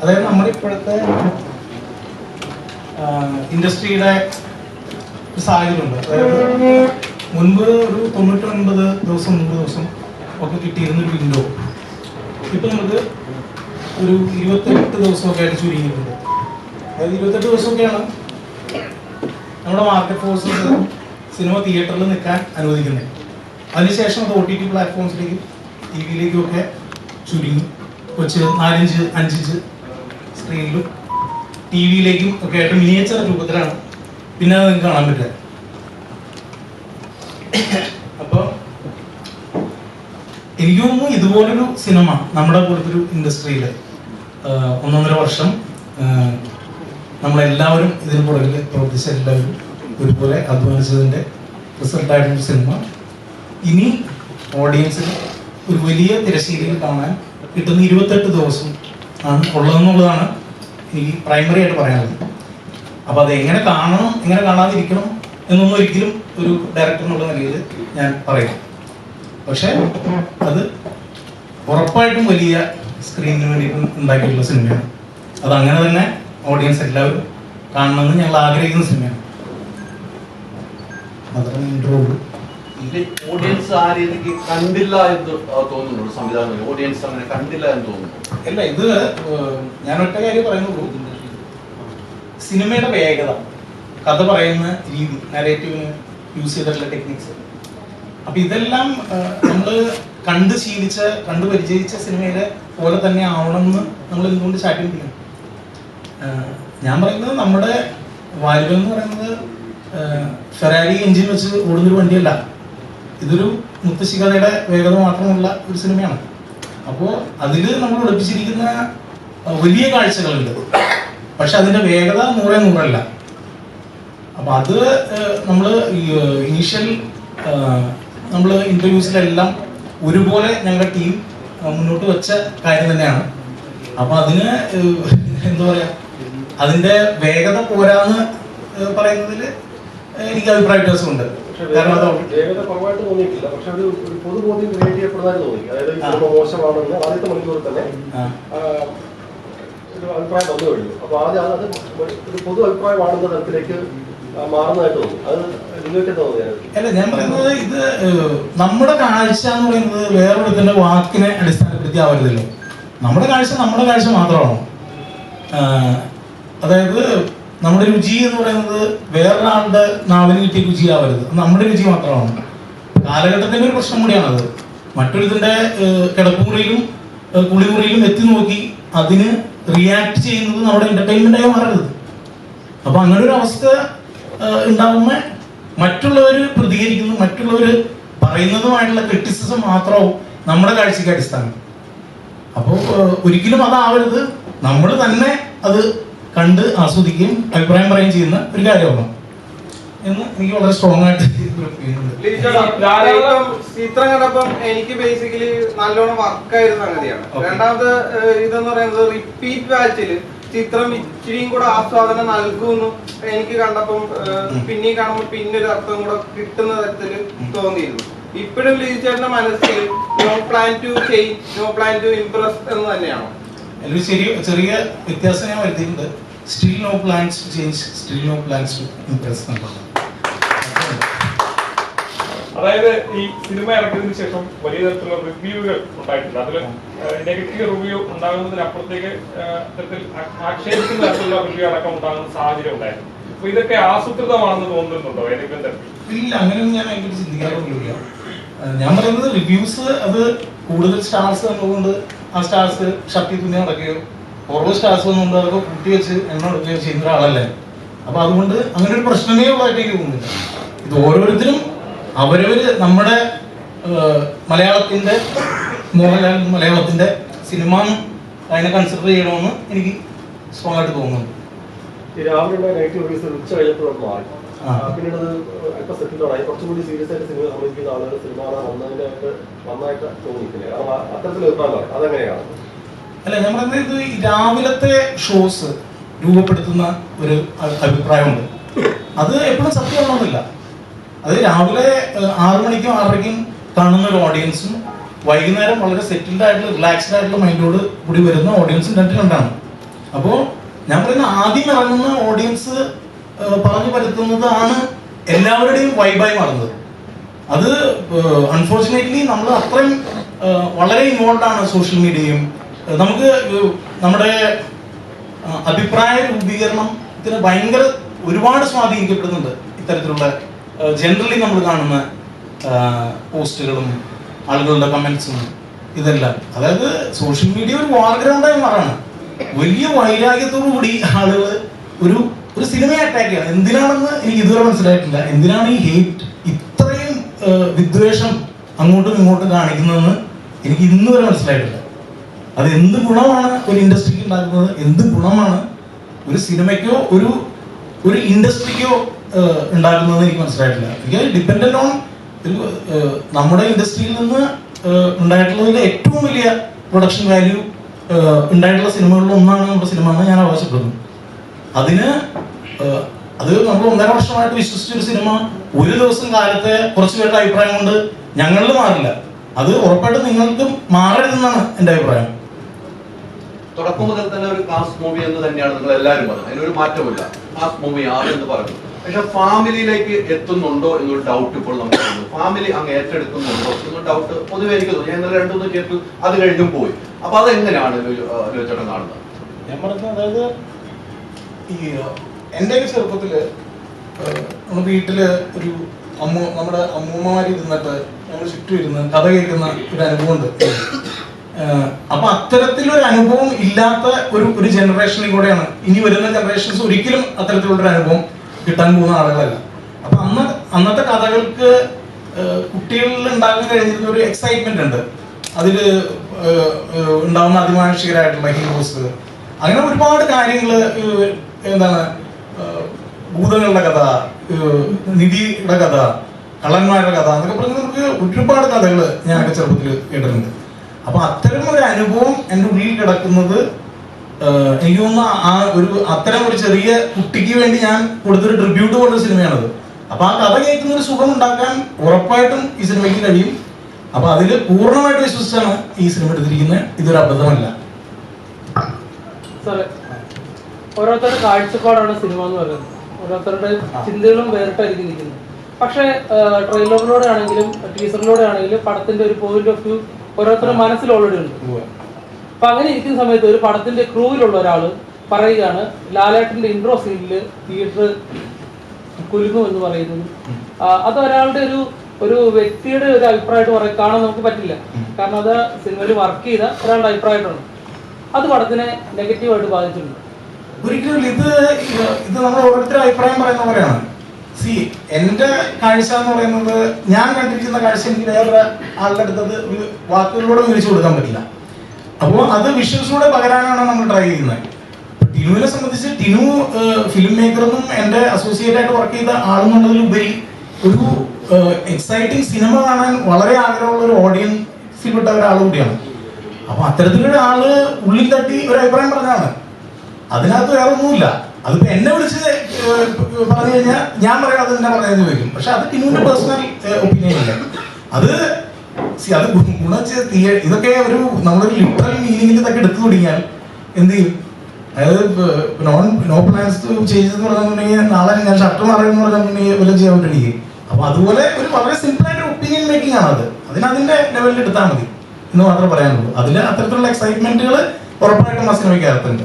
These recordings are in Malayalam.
അതായത് നമ്മളിപ്പോഴത്തെ ഇൻഡസ്ട്രിയുടെ സാഹചര്യമുണ്ട്. അതായത് മുൻപ് ഒരു തൊണ്ണൂറ്റൊൻപത് ദിവസം നൂറ് ദിവസം ഒക്കെ കിട്ടിയിരുന്ന ഒരു വിൻഡോ ഇപ്പൊ നമുക്ക് ഒരു ഇരുപത്തെട്ട് ദിവസമൊക്കെ ആയിട്ട് ചുരുങ്ങിയിട്ടുണ്ട്. അതായത് ഇരുപത്തെട്ട് ദിവസമൊക്കെയാണ് നമ്മുടെ മാർക്കറ്റ് ഫോഴ്സസ് സിനിമ തിയേറ്ററിൽ നിൽക്കാൻ അനുവദിക്കുന്നത്. അതിനുശേഷം അത് ഒ ടി ടി പ്ലാറ്റ്ഫോംസിലേക്കും ടി വിയിലേക്കും ഒക്കെ ചുരുങ്ങി. കൊച്ച് നാലഞ്ച് അഞ്ചിഞ്ച് സ്ക്രീനിലും ടി വിയിലേക്കും ഒക്കെ ആയിട്ട് മിനിയേച്ചർ രൂപത്തിലാണ്. പിന്നെ അത് നിങ്ങൾക്ക് കാണാൻ പറ്റുക. അപ്പോൾ എനിക്ക് തോന്നുന്നു ഇതുപോലൊരു സിനിമ നമ്മുടെ ഒരു ഇൻഡസ്ട്രിയിൽ ഒന്നൊന്നര വർഷം നമ്മളെല്ലാവരും ഇതിന് പുറകിൽ പ്രവർത്തിച്ച എല്ലാവരും ഒരുപോലെ അധ്വാനിച്ചതിന്റെ റിസൾട്ടായിട്ടൊരു സിനിമ ഇനി ഓഡിയൻസിന് ഒരു വലിയ തിരശ്ശീലയിൽ കാണാൻ കിട്ടുന്ന ഇരുപത്തെട്ട് ദിവസം ആണ് ഉള്ളതെന്നുള്ളതാണ് എനിക്ക് പ്രൈമറി ആയിട്ട് പറയാനുള്ളത്. അപ്പോൾ അത് എങ്ങനെ കാണണം എങ്ങനെ കാണാതിരിക്കണം എന്നൊന്നും ഒരിക്കലും ഒരു ഡയറക്ടർ എന്നുള്ള നിലയിൽ ഞാൻ പറയാം പക്ഷേ അത് ഉറപ്പായിട്ടും വലിയ സ്ക്രീനിന് വേണ്ടിയിട്ട് ഉണ്ടാക്കിയിട്ടുള്ള സിനിമയാണ് അത് അങ്ങനെ തന്നെ ഓഡിയൻസ് എല്ലാവരും കാണണമെന്ന് ഞങ്ങൾ ആഗ്രഹിക്കുന്ന സിനിമയാണ് മാത്രമേ ഇൻട്രോ ഉള്ളൂ. ഇത് ഓഡിയൻസ് ആ രീതിക്ക് കണ്ടില്ല എന്ന് തോന്നുന്നുള്ളൂ സംവിധാനം ഓഡിയൻസ് അങ്ങനെ കണ്ടില്ല എന്ന് തോന്നുന്നു അല്ല ഇത് ഞാൻ ഒറ്റ കാര്യം പറയുന്നുള്ളൂ സിനിമയുടെ വേഗത കഥ പറയുന്ന രീതി നരേറ്റീവിന് യൂസ് ചെയ്തിട്ടുള്ള ടെക്നിക്സ് അപ്പൊ ഇതെല്ലാം നമ്മൾ കണ്ട് ശീലിച്ച കണ്ട് പരിചയിച്ച സിനിമയിലെ പോലെ തന്നെ ആവണം എന്ന് നമ്മൾ എന്തുകൊണ്ട് ചെയ്യണം ഞാൻ പറയുന്നത് നമ്മുടെ വാരുകൾ എന്ന് പറയുന്നത് ഫെറാരി എഞ്ചിൻ വെച്ച് ഓടുന്നൊരു വണ്ടിയല്ല. ഇതൊരു മുത്തശ്ശി കഥയുടെ വേഗത മാത്രമുള്ള ഒരു സിനിമയാണ്. അപ്പോൾ അതിൽ നമ്മൾ ഒളിപ്പിച്ചിരിക്കുന്ന വലിയ കാഴ്ചകളുണ്ട്. പക്ഷെ അതിന്റെ വേഗത നൂറേ നൂറല്ല. അപ്പൊ അത് നമ്മൾ ഇനീഷ്യൽ നമ്മൾ ഇന്റർവ്യൂസിലെല്ലാം ഒരുപോലെ ഞങ്ങളുടെ ടീം മുന്നോട്ട് വെച്ച കാര്യം തന്നെയാണ്. അപ്പൊ അതിന് എന്താ പറയാ അതിന്റെ വേഗത പോരാന്ന് പറയുന്നതിൽ എനിക്ക് അഭിപ്രായ വ്യത്യാസമുണ്ട്. കാരണം അത് വേഗത കുറവായിട്ട് തോന്നിയിട്ടില്ല. പക്ഷെ ഒരു ഒരു പൊതുബോധ്യം ക്രിയേറ്റ് ചെയ്യപ്പെടുന്നതായി തോന്നി. അതായത് ഈ സിനിമ മോശമാണെന്ന് ആദ്യത്തെ മണിക്കൂർ തന്നെ ആ, ആ, ഒരു അഭിപ്രായം വന്നു കഴിഞ്ഞു അപ്പൊ ആദ്യം അത് ഒരു പൊതു അഭിപ്രായമാണെന്ന തരത്തിലേക്ക് ആ, മാറുന്നതായിട്ട് തോന്നി. അത് അല്ല ഞാൻ പറയുന്നത് ഇത് നമ്മുടെ കാഴ്ച എന്ന് പറയുന്നത് തന്നെ വാക്കിനെ അടിസ്ഥാനപ്പെടുത്തി ആവരുതല്ലോ? നമ്മുടെ കാഴ്ച നമ്മുടെ കാഴ്ച മാത്രമാണ്? അതായത് നമ്മുടെ രുചി എന്ന് പറയുന്നത് വേറൊരാളുടെ നാവിന് കിട്ടിയ രുചിയാവരുത് നമ്മുടെ രുചി മാത്രമാണ്. കാലഘട്ടത്തിന്റെ ഒരു പ്രശ്നം കൂടിയാണത് മറ്റൊരുത്തിന്റെ ഏഹ്, കിടപ്പുമുറിയിലും കുളിമുറിയിലും എത്തി നോക്കി അതിന് റിയാക്ട് ചെയ്യുന്നത് നമ്മുടെ എന്റർടൈൻമെന്റ് ആയി മാറരുത്. അപ്പൊ അങ്ങനെ ഒരു അവസ്ഥ ഉണ്ടാകുമ്പോൾ മറ്റുള്ളവർ പ്രതികരിക്കുന്നു മറ്റുള്ളവർ പറയുന്നതുമായിട്ടുള്ള ക്രിറ്റിസിസം മാത്രവും നമ്മുടെ കാഴ്ചയ്ക്ക് അടിസ്ഥാനം. അപ്പോൾ ഒരിക്കലും അതാവരുത്. നമ്മൾ തന്നെ അത് കണ്ട് ആസ്വദിക്കുകയും അഭിപ്രായം പറയുകയും ചെയ്യുന്ന ഒരു കാര്യമാണ്. എന്ന് എനിക്ക് വളരെ സ്ട്രോങ് ആയിട്ട് ചിത്രം കണ്ടപ്പം എനിക്ക് ബേസിക്കലി നല്ലോണം വർക്കായിരുന്ന സംഗതിയാണ്. Okay. രണ്ടാമത് ഇതെന്ന് പറയുന്നത് റിപ്പീറ്റ് വാച്ചിൽ ചിത്രം ഇച്ചിരിയും കൂടെ ആസ്വാദനം നൽകുന്നു എനിക്ക് കണ്ടപ്പം പിന്നെ കാണുമ്പോൾ പിന്നെ ഒരു അർത്ഥം കൂടെ കിട്ടുന്ന തരത്തിൽ തോന്നിയിരുന്നു. ഇപ്പോഴും ലീചേട്ടന്റെ മനസ്സിൽ no plan to change no plan to impress എന്ന് തന്നെയാണോ? ചെറിയ ചെറിയ വ്യത്യാസം ഞാൻ വരുത്തിയിട്ടുണ്ട്. Still no plans to change still no plans to impress എന്നുള്ളത് അതായത് ഈ സിനിമ ഇറക്കിയതിനു ശേഷം വലിയ തരത്തിലുള്ള റിവ്യൂകൾ ഉണ്ടായിട്ടുണ്ട് അതിൽ നെഗറ്റീവ് റിവ്യൂ ഉണ്ടാകുന്നതിനപ്പുറത്തേക്ക് തരത്തിൽ ആക്ഷേപിക്കുന്ന തരത്തിലുള്ള റിവ്യൂ അടക്കം ഉണ്ടാകുന്ന സാഹചര്യം ഉണ്ടായിരുന്നു. അപ്പൊ ഇതൊക്കെ ആസൂത്രിതമാണെന്ന് തോന്നുന്നുണ്ടോ ഏതെങ്കിലും തരത്തിൽ? ഇല്ല അങ്ങനെയൊന്നും ഞാൻ അതിനെക്കുറിച്ച് ചിന്തിക്കാറൊന്നുമില്ല ഞാൻ പറയുന്നത് റിവ്യൂസ് അത് കൂടുതൽ സ്റ്റാർസ് വന്നതുകൊണ്ട് ആ സ്റ്റാർസ് ഷർട്ടി തുന്നി നടക്കുകയോ കുറവ് സ്റ്റാർസ് വന്നുകൊണ്ട് അതൊക്കെ കൂട്ടി വെച്ച് എണ്ണ എടുക്കുകയോ ചെയ്യുന്ന ഒരാളല്ലേ. അപ്പൊ അതുകൊണ്ട് അങ്ങനെ ഒരു പ്രശ്നമേ ഉള്ളതായിട്ട് എനിക്ക് തോന്നുന്നില്ല. ഇത് ഓരോരുത്തരും അവരവര് നമ്മുടെ മലയാളത്തിന്റെ മലയാളത്തിന്റെ സിനിമ അതിനെ കൺസിഡർ ചെയ്യണമെന്ന് എനിക്ക് സ്ട്രോങ് ആയിട്ട് തോന്നുന്നു. ഈ രാവിലെ നെഗറ്റീവ് റിവ്യൂസ് ഉച്ച കഴിഞ്ഞപ്പോൾ മാറി. പിന്നീട് അത് അല്പം സെറ്റിലോടായി കുറച്ചുകൂടി സീരിയസ് ആയിട്ട് സിനിമ സംബന്ധിക്കുന്ന ആളുകൾ സിനിമ കാണാൻ വന്നതിനായിട്ട് നന്നായിട്ട് തോന്നിയിട്ടില്ല? കാരണം അത്തരത്തിലുള്ള അഭിപ്രായം അതെങ്ങനെയാണ്? അല്ല ഈ രാവിലത്തെ ഷോസ് രൂപപ്പെടുത്തുന്ന ഒരു അഭിപ്രായമുണ്ട്. അത് എപ്പോഴും സത്യമാണെന്നില്ല. അത് രാവിലെ ആറു മണിക്കും ആറരയ്ക്കും കാണുന്ന ഒരു ഓഡിയൻസും വൈകുന്നേരം വളരെ സെറ്റിൽഡ് ആയിട്ടുള്ള റിലാക്സ്ഡ് ആയിട്ടുള്ള മൈൻഡോട് കൂടി വരുന്ന ഓഡിയൻസും രണ്ട് രണ്ടാണ് അപ്പോൾ ഞാൻ പറയുന്ന ആദ്യം ഇറങ്ങുന്ന ഓഡിയൻസ് പറഞ്ഞു പരത്തുന്നതാണ് എല്ലാവരുടെയും വൈബായി മാറുന്നത്. അത് അൺഫോർച്ചുനേറ്റ്ലി നമ്മൾ അത്രയും വളരെ ഇൻവോൾവ് ആണ് സോഷ്യൽ മീഡിയയും നമുക്ക് നമ്മുടെ അഭിപ്രായ രൂപീകരണത്തിന് ഭയങ്കര ഒരുപാട് സ്വാധീനിക്കപ്പെടുന്നുണ്ട് ഇത്തരത്തിലുള്ള ജനറലി നമ്മൾ കാണുന്ന പോസ്റ്റുകളും ആളുകളുടെ കമൻസും ഇതെല്ലാം. അതായത് സോഷ്യൽ മീഡിയ ഒരു വാർഗ്രൗണ്ടായി മാറാണ്. വലിയ വൈരാഗ്യത്തോടു കൂടി ആളുകൾ ഒരു ഒരു സിനിമയെ അറ്റാക്ക് ചെയ്യണം. എന്തിനാണെന്ന് എനിക്ക് ഇതുവരെ മനസ്സിലായിട്ടില്ല. എന്തിനാണ് ഈ ഹേറ്റ് ഇത്രയും വിദ്വേഷം അങ്ങോട്ടും ഇങ്ങോട്ടും കാണിക്കുന്നതെന്ന് എനിക്ക് ഇന്നുവരെ മനസ്സിലായിട്ടില്ല. അത് എന്ത് ഗുണമാണ് ഒരു ഇൻഡസ്ട്രിക്ക് ഉണ്ടാക്കുന്നത്? എന്ത് ഗുണമാണ് ഒരു സിനിമയ്ക്കോ ഒരു ഒരു ഇൻഡസ്ട്രിക്കോ ഉണ്ടാക്കുന്നത് എനിക്ക് മനസ്സിലായിട്ടില്ല. എനിക്ക് ഡിപ്പെൻഡന്റ് ഓൺ നമ്മുടെ ഇൻഡസ്ട്രിയിൽ നിന്ന് ഉണ്ടായിട്ടുള്ളതിൽ ഏറ്റവും വലിയ പ്രൊഡക്ഷൻ വാല്യൂ ഉണ്ടായിട്ടുള്ള സിനിമകളിൽ ഒന്നാണ് നമ്മുടെ സിനിമ എന്ന് ഞാൻ അവകാശപ്പെടുന്നു അതിന് അത് നമ്മൾ ഒന്നര വർഷമായിട്ട് വിശ്വസിച്ച ഒരു സിനിമ ഒരു ദിവസം കാലത്തെ കുറച്ച് പേരുടെ അഭിപ്രായം കൊണ്ട് ഞങ്ങളിൽ മാറില്ല. അത് ഉറപ്പായിട്ടും നിങ്ങൾക്കും മാറരുതെന്നാണ് എന്റെ അഭിപ്രായം. തുടക്കം മുതൽ തന്നെ ഒരു ക്ലാസ് മൂവി എന്ന് തന്നെയാണ് നിങ്ങൾ എല്ലാവരും പറഞ്ഞത്. അതിനൊരു മാറ്റമില്ല ക്ലാസ് മൂവി ആണ് എന്ന് പറഞ്ഞു. പക്ഷെ ഫാമിലിയിലേക്ക് എത്തുന്നുണ്ടോ എന്നൊരു ഡൗട്ട് ഇപ്പോൾ നമുക്ക് ഫാമിലി അങ്ങ് ഏറ്റെടുക്കുന്നുണ്ടോ എന്നൊരു ഡൗട്ട് പൊതുവെ എനിക്ക് തോന്നി ഞങ്ങൾ രണ്ടുമൂന്ന് കേട്ടു അത് കഴിഞ്ഞും പോയി. അപ്പൊ അതെങ്ങനെയാണ് ചേട്ടൻ കാണുന്നത്? ഞാൻ പറഞ്ഞത് അതായത് ഈ എന്റെ ഒരു ചെറുപ്പത്തിൽ നമ്മുടെ വീട്ടിൽ ഒരു അമ്മ നമ്മുടെ അമ്മൂമ്മമാര് ഇരുന്നിട്ട് ഞങ്ങൾ ചുറ്റും ഇരുന്ന് കഥ കേൾക്കുന്ന ഒരു അനുഭവമുണ്ട്. ഏഹ്, അപ്പൊ അത്തരത്തിലൊരു അനുഭവം ഇല്ലാത്ത ഒരു ഒരു ജനറേഷനിൽ കൂടെയാണ്. ഇനി വരുന്ന ജനറേഷൻസ് ഒരിക്കലും അത്തരത്തിലുള്ളൊരു അനുഭവം കിട്ടാൻ പോകുന്ന ആളുകളല്ല. അപ്പൊ അന്ന് അന്നത്തെ കഥകൾക്ക് കുട്ടികളിൽ ഉണ്ടാകാൻ കഴിഞ്ഞിരുന്ന ഒരു എക്സൈറ്റ്മെന്റ് ഉണ്ട്. അതിൽ ഉണ്ടാവുന്ന അതിമാനുഷികരായിട്ടുള്ള ഹീറോസ് അങ്ങനെ ഒരുപാട് കാര്യങ്ങൾ എന്താണ് ഭൂതങ്ങളുടെ കഥ നിധിയുടെ കഥ കള്ളന്മാരുടെ കഥ എന്നൊക്കെ പറഞ്ഞ് നമുക്ക് ഒരുപാട് കഥകൾ ഞാനൊക്കെ ചെറുപ്പത്തിൽ കേട്ടിട്ടുണ്ട്. അപ്പൊ അത്തരം ഒരു അനുഭവം എന്റെ ഉള്ളിൽ കിടക്കുന്നത് എനിക്ക് തോന്നുന്നു ആ ഒരു അത്തരം ഒരു ചെറിയ കുട്ടിക്ക് വേണ്ടി ഞാൻ കൊടുത്തൊരു ട്രിബ്യൂട്ട് പോലൊരു സിനിമയാണത്. അപ്പൊ ആ കഥ കേൾക്കുന്ന ഒരു സുഖം ഉണ്ടാക്കാൻ ഉറപ്പായിട്ടും ഈ സിനിമയ്ക്ക് കഴിയും. അപ്പൊ അതിൽ പൂർണമായിട്ട് വിശ്വസിച്ചാണ് ഈ സിനിമ എടുത്തിരിക്കുന്നത്. ഇതൊരു അബദ്ധമല്ല. ഓരോരുത്തരുടെ കാഴ്ചപ്പാടാണ് സിനിമ എന്ന് പറയുന്നത്. ഓരോരുത്തരുടെ ചിന്തകളും വേറിട്ടായിരിക്കും നിൽക്കുന്നത് പക്ഷേ ട്രെയിലറിലൂടെ ആണെങ്കിലും ടീസറിലൂടെ ആണെങ്കിലും പടത്തിന്റെ ഒരു പോയിന്റ് ഓഫ് വ്യൂ ഓരോരുത്തരുടെ മനസ്സിൽ ഓൾറെഡി ഉണ്ട്. അപ്പൊ അങ്ങനെ ഇരിക്കുന്ന സമയത്ത് ഒരു പടത്തിന്റെ ക്രൂവിലുള്ള ഒരാൾ പറയുകയാണ് ലാലേട്ടന്റെ ഇൻട്രോ സീനിൽ തിയേറ്റർ കുലുങ്ങും എന്ന് പറയുന്നത്. അത് ഒരാളുടെ ഒരു ഒരു വ്യക്തിയുടെ ഒരു അഭിപ്രായമായിട്ട് പറയാൻ കാണാൻ നമുക്ക് പറ്റില്ല. കാരണം അത് സിനിമയിൽ വർക്ക് ചെയ്ത ഒരാളുടെ അഭിപ്രായമാണ്. അത് പടത്തിനെ നെഗറ്റീവായിട്ട് ബാധിച്ചിട്ടുണ്ട്. ഒരിക്കലും ഇത് ഇത് നമ്മൾ ഓരോരുത്തരുടെ അഭിപ്രായം പറയുന്ന പോലെയാണ്. സി എന്റെ കാഴ്ച എന്ന് പറയുന്നത് ഞാൻ കണ്ടിരിക്കുന്ന കാഴ്ച എനിക്ക് വേറെ ആളുടെ അടുത്തത് ഒരു വാക്കുകളിലൂടെ വിവരിച്ചു കൊടുക്കാൻ പറ്റില്ല. അപ്പോൾ അത് വിഷ്വൽസിലൂടെ പകരാനാണ് നമ്മൾ ട്രൈ ചെയ്യുന്നത്. ടിനുവിനെ സംബന്ധിച്ച് ടിനു ഫിലിം മേക്കറെന്നും എന്റെ അസോസിയേറ്റ് ആയിട്ട് വർക്ക് ചെയ്ത ആളെന്നുള്ളതിലുപരി ഒരു എക്സൈറ്റിംഗ് സിനിമ കാണാൻ വളരെ ആഗ്രഹമുള്ള ഒരു ഓഡിയൻസിൽപ്പെട്ട ഒരാൾ കൂടിയാണ്. അപ്പോൾ അത്തരത്തിലൊരു ആൾ ഉള്ളിൽ തട്ടി ഒരു അഭിപ്രായം പറഞ്ഞാണ് അതിനകത്ത് വേറെ ഒന്നുമില്ല അതിപ്പോ എന്നെ വിളിച്ച് പറഞ്ഞു കഴിഞ്ഞാൽ ഞാൻ പറയാം അത് തന്നെ പറയാന്ന് ചോദിക്കും. പക്ഷെ അത് ടിനുവിന്റെ പേഴ്സണൽ ഒപ്പീനിയൻ അല്ല? അത് അത് ഗുണച്ച് ഇതൊക്കെ ഒരു നമ്മളൊരു ലിറ്ററൽ മീനിങ്ങിൽ ഇതൊക്കെ എടുത്തു തുടങ്ങിയാൽ എന്ത് ചെയ്യും? അതായത് നോൺ നോ പ്ലാൻസ് എന്ന് പറഞ്ഞിട്ടുണ്ടെങ്കിൽ നാളെ ഞാൻ ഷർട്ട് മാറിയെന്ന് പറഞ്ഞിട്ടുണ്ടെങ്കിൽ വല്ലതും ചെയ്യാൻ പറ്റുമെങ്കിൽ അപ്പൊ അതുപോലെ ഒരു വളരെ സിമ്പിൾ ആയിട്ട് ഒപ്പീനിയൻ മേക്കിംഗ് ആണ് അത്. അതിന് അതിന്റെ ലെവലിൽ എടുത്താൽ മതി എന്ന് മാത്രമേ പറയാനുള്ളൂ. അതിൽ അത്തരത്തിലുള്ള എക്സൈറ്റ്മെന്റുകൾ ഉറപ്പായിട്ടും അകത്തുണ്ട്.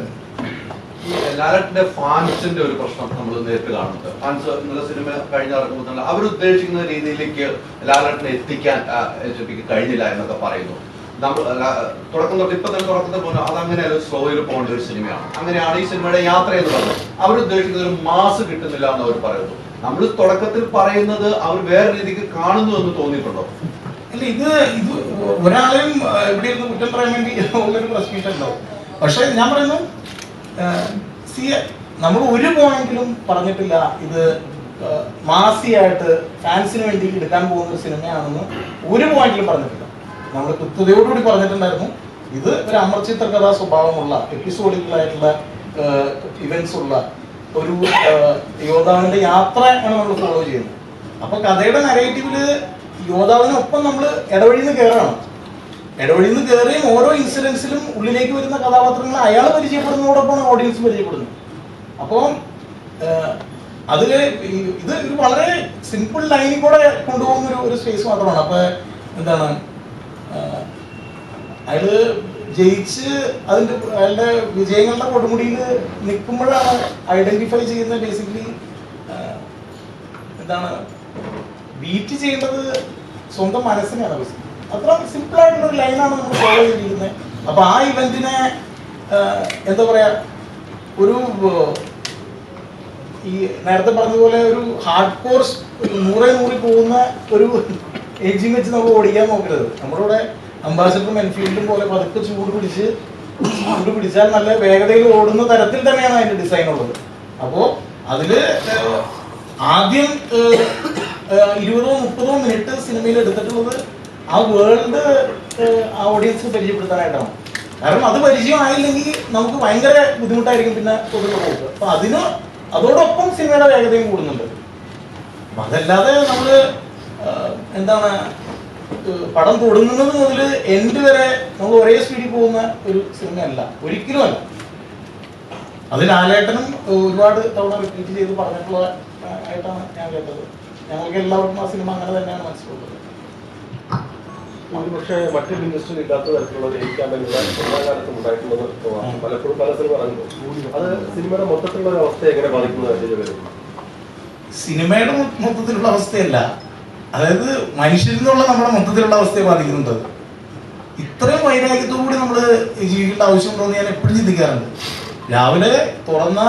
ഈ ലാലറ്റിന്റെ ഫാൻസിന്റെ ഒരു പ്രശ്നം നമ്മൾ നേരിട്ട് കാണുന്നുണ്ട്. ഫാൻസ് ഇന്നലെ സിനിമ കഴിഞ്ഞ ഇറങ്ങുമ്പോൾ അവരുദ്ദേശിക്കുന്ന രീതിയിലേക്ക് ലാലറ്റിനെ എത്തിക്കാൻ എച്ച് പിക്ക് കഴിഞ്ഞില്ല എന്നൊക്കെ പറയുന്നു. തുടക്കം തൊട്ട് ഇപ്പൊ തന്നെ തുടക്കത്തിൽ പോലെ അതങ്ങനെ ഒരു സ്ലോയിൽ പോകേണ്ട ഒരു സിനിമയാണ്. അങ്ങനെയാണ് ഈ സിനിമയുടെ യാത്ര എന്ന് പറയുന്നത്. അവർ ഉദ്ദേശിക്കുന്ന ഒരു മാസ് കിട്ടുന്നില്ല എന്ന് അവർ പറയുന്നു. നമ്മൾ തുടക്കത്തിൽ പറയുന്നത് അവർ വേറെ രീതിക്ക് കാണുന്നു എന്ന് തോന്നിയിട്ടുണ്ടോ? അല്ല ഇത് ഇത് ഒരാളെയും ഇവിടെ ഇരുന്ന് കുറ്റം പറയാൻ വേണ്ടി ഉള്ളൊരു പ്രശ്നമില്ലല്ലോ പക്ഷെ ഞാൻ പറയുന്നു സി നമ്മൾ ഒരു പോയിന്റിലും പറഞ്ഞിട്ടില്ല ഇത് മാസിയായിട്ട് ഫാൻസിന് വേണ്ടി എടുക്കാൻ പോകുന്ന ഒരു സിനിമയാണെന്ന് ഒരു പോയിന്റിലും പറഞ്ഞിട്ടില്ല. നമ്മൾ കൃത്യതയോടുകൂടി പറഞ്ഞിട്ടുണ്ടായിരുന്നു ഇത് ഒരു അമർചിത്ര കഥാ സ്വഭാവമുള്ള എപ്പിസോഡിക്കലായിട്ടുള്ള ഇവന്റ്സ് ഉള്ള ഒരു യോദ്ധാവിന്റെ യാത്രയാണ് നമ്മൾ ഫോളോ ചെയ്യുന്നത്. അപ്പൊ കഥയുടെ നരേറ്റീവിൽ യോദ്ധാവിനൊപ്പം നമ്മൾ ഇടവഴിന്ന് കയറണം ഇടവഴിയിൽ നിന്ന് കയറിയും ഓരോ ഇൻസിഡൻസിലും ഉള്ളിലേക്ക് വരുന്ന കഥാപാത്രങ്ങൾ അയാൾ പരിചയപ്പെടുന്നതോടൊപ്പമാണ് ഓഡിയൻസ് പരിചയപ്പെടുന്നത്. അപ്പോൾ അതിൽ ഇത് ഒരു വളരെ സിമ്പിൾ ലൈനിൽ കൂടെ കൊണ്ടുപോകുന്ന ഒരു ഒരു സ്പേസ് മാത്രമാണ്. അപ്പൊ എന്താണ് അയാൾ ജയിച്ച് അതിന്റെ അയാളുടെ വിജയങ്ങളുടെ കൊടുമുടിയിൽ നിൽക്കുമ്പോഴാണ് ഐഡന്റിഫൈ ചെയ്യുന്നത് ബേസിക്കലി എന്താണ് ബീറ്റ് ചെയ്യേണ്ടത് സ്വന്തം മനസ്സിനെയാണ് ബേസിക്കലി അത്ര ഒരു ലൈനാണ് നമ്മൾ ഫോളോ ചെയ്തിരിക്കുന്നത് അപ്പൊ ആ ഇവന്റിനെ എന്താ പറയാ ഒരു ഈ നേരത്തെ പറഞ്ഞതുപോലെ ഒരു ഹാർഡ് കോഴ്സ് നൂറെ നൂറിൽ പോകുന്ന ഒരു ഏജിങ് വെച്ച് നമുക്ക് ഓടിക്കാൻ നോക്കരുത്. നമ്മുടെ ഇവിടെ അംബാസിഡറും എൻഫീൽഡും പോലെ പതുക്കെ ചൂട് പിടിച്ച് ചൂട് പിടിച്ചാൽ നല്ല വേഗതയിൽ ഓടുന്ന തരത്തിൽ തന്നെയാണ് അതിന്റെ ഡിസൈൻ ഉള്ളത്. അപ്പോൾ അതിൽ ആദ്യം ഇരുപതോ മുപ്പതോ മിനിറ്റ് സിനിമയിൽ എടുത്തിട്ടുള്ളത് ആ വേൾഡ് ആ ഓഡിയൻസ് പരിചയപ്പെടുത്താനായിട്ടാണ്. കാരണം അത് പരിചയമായില്ലെങ്കിൽ നമുക്ക് ഭയങ്കര ബുദ്ധിമുട്ടായിരിക്കും പിന്നെ തുടർന്ന് പോകുക. അപ്പൊ അതിന് അതോടൊപ്പം സിനിമയുടെ വേഗതയും കൂടുന്നുണ്ട്. അതല്ലാതെ നമ്മൾ എന്താണ് പടം തുടങ്ങുന്നത് മുതൽ എൻഡ് വരെ നമ്മൾ ഒരേ സ്പീഡിൽ പോകുന്ന ഒരു സിനിമയല്ല. ഒരിക്കലും അല്ല. അത് ലാലേട്ടനും ഒരുപാട് തവണ റിപ്പീറ്റ് ചെയ്ത് പറഞ്ഞിട്ടുള്ള ആയിട്ടാണ് ഞാൻ കേട്ടത്. ഞങ്ങൾക്ക് എല്ലാവർക്കും ആ സിനിമ അങ്ങനെ തന്നെയാണ് മനസ്സിലുള്ളത്. ഒരുപക്ഷെ മറ്റൊരു ഇൻഡസ്ട്രിയിൽ ഇല്ലാത്ത തരത്തിലുള്ള എല്ലാ കാലത്തും ഉണ്ടായിട്ടുള്ളത്. പലപ്പോഴും പല സിനിമ അത് സിനിമയുടെ മൊത്തത്തിലുള്ള ഒരു അവസ്ഥ എങ്ങനെ ബാധിക്കുന്നതായിട്ട് വരും സിനിമയുടെ മൊത്തത്തിലുള്ള അവസ്ഥയല്ല. അതായത് മനുഷ്യരിൽ നിന്നുള്ള നമ്മുടെ മൊത്തത്തിലുള്ള അവസ്ഥയെ ബാധിക്കുന്നുണ്ട്. ഇത്രയും വൈരാഗ്യത്തോടുകൂടി നമ്മൾ ജീവിക്കേണ്ട ആവശ്യമുണ്ടോ എന്ന് ഞാൻ എപ്പോഴും ചിന്തിക്കാറുണ്ട്. രാവിലെ തുറന്ന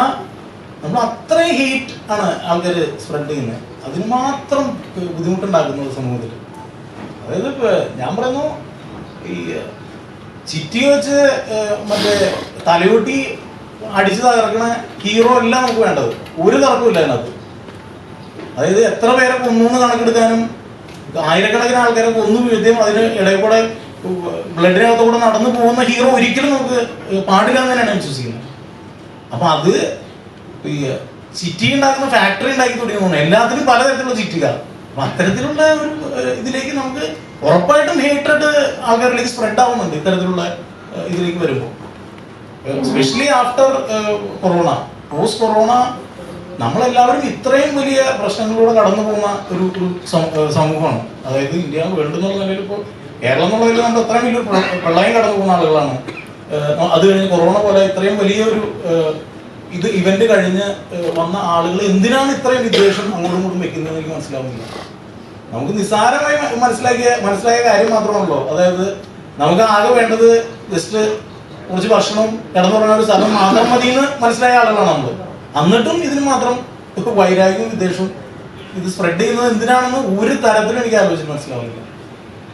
നമ്മൾ അത്രയും ഹീറ്റ് ആണ് ആൾക്കാർ സ്പ്രെഡ് ചെയ്യുന്നത്. അതിന് മാത്രം ബുദ്ധിമുട്ടുണ്ടാക്കുന്നത് സമൂഹത്തിൽ. അതായത് ഞാൻ പറയുന്നു ഈ ചിറ്റി വെച്ച് മറ്റേ തലയൂട്ടി അടിച്ചു തകർക്കണ ഹീറോ അല്ല നമുക്ക് വേണ്ടത്. ഒരു തർക്കമില്ല അതിനകത്ത്. അതായത് എത്ര പേരെ കൊന്നു കണക്കെടുക്കാനും ആയിരക്കണക്കിന് ആൾക്കാരെ കൊന്നു വീഴ്ത്തിയും അതിന് ഇടയിൽ കൂടെ ബ്ലഡിനകത്ത് നടന്നു പോകുന്ന ഹീറോ ഒരിക്കലും നമുക്ക് പാടില്ല എന്ന് തന്നെയാണ് വിശ്വസിക്കുന്നത്. അപ്പൊ അത് ഈ ചിറ്റി ഉണ്ടാക്കുന്ന ഫാക്ടറി ഉണ്ടാക്കി തുടങ്ങി എല്ലാത്തിനും പലതരത്തിലുള്ള ചിറ്റികൾ അപ്പൊ അത്തരത്തിലുള്ള ഒരു ഇതിലേക്ക് നമുക്ക് ഉറപ്പായിട്ടും ഹേറ്റഡ് ആൾക്കാരിലേക്ക് സ്പ്രെഡ് ആവുന്നുണ്ട് ഇത്തരത്തിലുള്ള ഇതിലേക്ക് വരുമ്പോൾ specially after corona post corona നമ്മളെല്ലാവരും ഇത്രയും വലിയ പ്രശ്നങ്ങളിലൂടെ കടന്നു പോകുന്ന ഒരു സമൂഹമാണ്. അതായത് ഇന്ത്യ വേൾഡ് എന്നുള്ള നിലയിൽ ഇപ്പോൾ കേരളം എന്നുള്ള നിലയിൽ നമ്മൾ അത്രയും വലിയ പ്ര- പ്രളയം കടന്നു പോകുന്ന ആളുകളാണ്. അത് കഴിഞ്ഞ് കൊറോണ പോലെ ഇത്രയും വലിയ ഒരു ഇത് ഇവന്റ് കഴിഞ്ഞ് വന്ന ആളുകൾ എന്തിനാണ് ഇത്രയും വിദ്വേഷം അങ്ങോട്ടും ഇങ്ങോട്ടും വെക്കുന്നത് എനിക്ക് മനസ്സിലാവുന്നില്ല. നമുക്ക് നിസ്സാരമായി മനസ്സിലാക്കിയ മനസ്സിലായ കാര്യം മാത്രമാണല്ലോ. അതായത് നമുക്ക് ആകെ വേണ്ടത് ജസ്റ്റ് കുറച്ച് ഭക്ഷണം കിടന്നുറങ്ങാൻ ഒരു സ്ഥലം മാത്രം മതി എന്ന് മനസ്സിലായ ആളുകളാണ് നമ്മൾ എന്നിട്ടും ഇതിന് മാത്രം വൈരാഗ്യവും വിദ്വേഷവും ഇത് സ്പ്രെഡ് ചെയ്യുന്നത് എന്തിനാണെന്ന് ഒരു തരത്തിലും എനിക്ക് ആലോചിച്ച് മനസ്സിലാവുന്നില്ല.